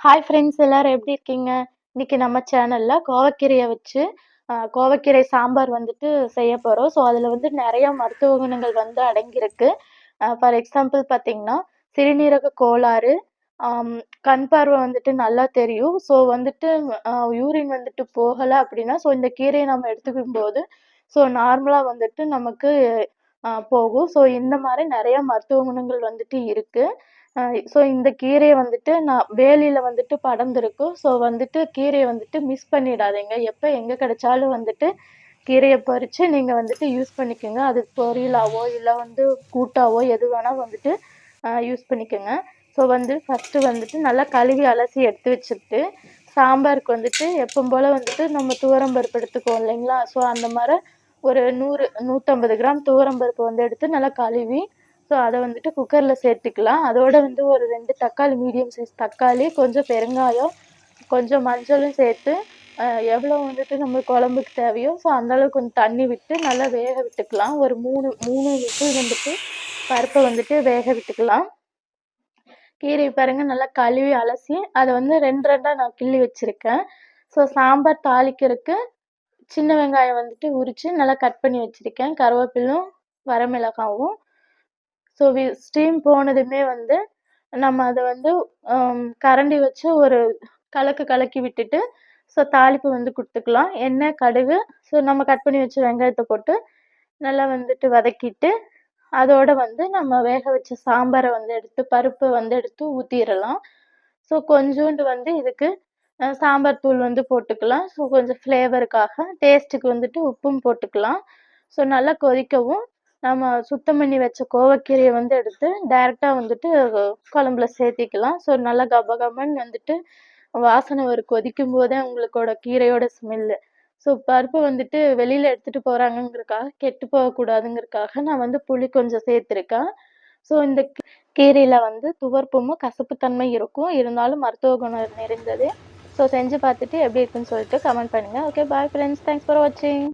Hi friends எல்லாரும் எப்படி இருக்கீங்க? இன்னைக்கு நம்ம சேனல்ல கோவக்கீரையை வச்சு கோவக்கீரை சாம்பார் வந்துட்டு செய்ய போறோம். ஸோ அதில் வந்து நிறைய மருத்துவ குணங்கள் வந்து அடங்கியிருக்கு. ஃபார் எக்ஸாம்பிள் பார்த்தீங்கன்னா, சிறுநீரக கோளாறு, கண் பார்வை வந்துட்டு நல்லா தெரியும். ஸோ வந்துட்டு யூரின் வந்துட்டு போகலை அப்படின்னா, ஸோ இந்த கீரையை நம்ம எடுத்துக்கும் போது ஸோ நார்மலாக வந்துட்டு நமக்கு போகும். ஸோ இந்த மாதிரி நிறையா மருத்துவ குணங்கள் வந்துட்டு இருக்குது ஸோ இந்த கீரையை வந்துட்டு நான் வேலியில் வந்துட்டு படர்ந்துருக்கும் ஸோ வந்துட்டு கீரையை வந்துட்டு மிஸ் பண்ணிடாதீங்க. எப்போ எங்கே கிடைச்சாலும் வந்துட்டு கீரையை பறித்து நீங்கள் வந்துட்டு யூஸ் பண்ணிக்கோங்க அது பொரியலாவோ, இல்லை வந்து கூட்டாவோ எது வேணால் வந்துட்டு யூஸ் பண்ணிக்கோங்க ஸோ வந்து ஃபர்ஸ்ட்டு வந்துட்டு நல்லா கழுவி அலசி எடுத்து வச்சுக்கிட்டு, சாம்பாருக்கு வந்துட்டு எப்பவும் போல் வந்துட்டு நம்ம துவரம் பருப்பு எடுத்துக்குவோம் இல்லைங்களா? ஸோ அந்த மாதிரி ஒரு 100, 150 கிராம் துவரம் பருப்பு வந்து எடுத்து நல்லா கழுவி, ஸோ அதை வந்துட்டு குக்கரில் சேர்த்துக்கலாம். அதோட வந்து ஒரு ரெண்டு தக்காளி மீடியம் சைஸ் தக்காளி, கொஞ்சம் பெருங்காயம், கொஞ்சம் மஞ்சளும் சேர்த்து, எவ்வளோ வந்துட்டு நம்ம குழம்புக்கு தேவையோ, ஸோ அந்தளவுக்கு கொஞ்சம் தண்ணி விட்டு நல்லா வேக விட்டுக்கலாம். ஒரு 3, 3 விசில் வந்துட்டு பருப்பை வந்துட்டு வேக விட்டுக்கலாம். கீரை பாருங்க நல்லா கழுவி அலசி, அதை வந்து 2, 2ஆ நான் கிள்ளி வச்சுருக்கேன் ஸோ சாம்பார் தாளிக்கிறதுக்கு சின்ன வெங்காயம் வந்துட்டு உரித்து நல்லா கட் பண்ணி வச்சுருக்கேன். கருவேப்பிலும், வரமிளகாவும். ஸோ வி ஸ்டீம் போனதுமே வந்து, நம்ம அதை வந்து கரண்டி வச்சு ஒரு கலக்கு கலக்கி விட்டுட்டு, ஸோ தாளிப்பு வந்து கொடுத்துக்கலாம். எண்ணெய், கடுகு, ஸோ நம்ம கட் பண்ணி வச்ச வெங்காயத்தை போட்டு, நல்லா வந்துட்டு வதக்கிட்டு, அதோட வந்து நம்ம வேக வச்ச சாம்பாரை வந்து எடுத்து பருப்பை வந்து எடுத்து ஊற்றிடலாம் ஸோ கொஞ்சோண்டு வந்து இதுக்கு சாம்பார் தூள் வந்து போட்டுக்கலாம். ஸோ கொஞ்சம் ஃப்ளேவருக்காக. டேஸ்ட்டுக்கு வந்துட்டு உப்பும் போட்டுக்கலாம். ஸோ நல்லா கொதிக்கவும், நம்ம சுத்தம் பண்ணி வச்ச கோவக்கீரையை வந்து எடுத்து டைரெக்டாக வந்துட்டு குழம்புல சேர்த்திக்கலாம். ஸோ நல்லா கபகபன்னு வந்துட்டு வாசனை ஒரு கொதிக்கும் போதே உங்களுக்கோட கீரையோட ஸ்மெல்லு. ஸோ பருப்பு வந்துட்டு வெளியில் எடுத்துகிட்டு போகிறாங்கங்கிறக்காக கெட்டு போகக்கூடாதுங்கிறதுக்காக நான் வந்து புளி கொஞ்சம் சேர்த்துருக்கேன். ஸோ இந்த கீரையில் வந்து துவர்ப்புமும், கசப்புத்தன்மை இருக்கும். இருந்தாலும் மருத்துவ குணம் நிறைந்தது. ஸோ செஞ்சு பார்த்துட்டு எப்படி இருக்குன்னு சொல்லிட்டு கமெண்ட் பண்ணுங்க. Okay bye friends. Thanks for வாட்சிங்.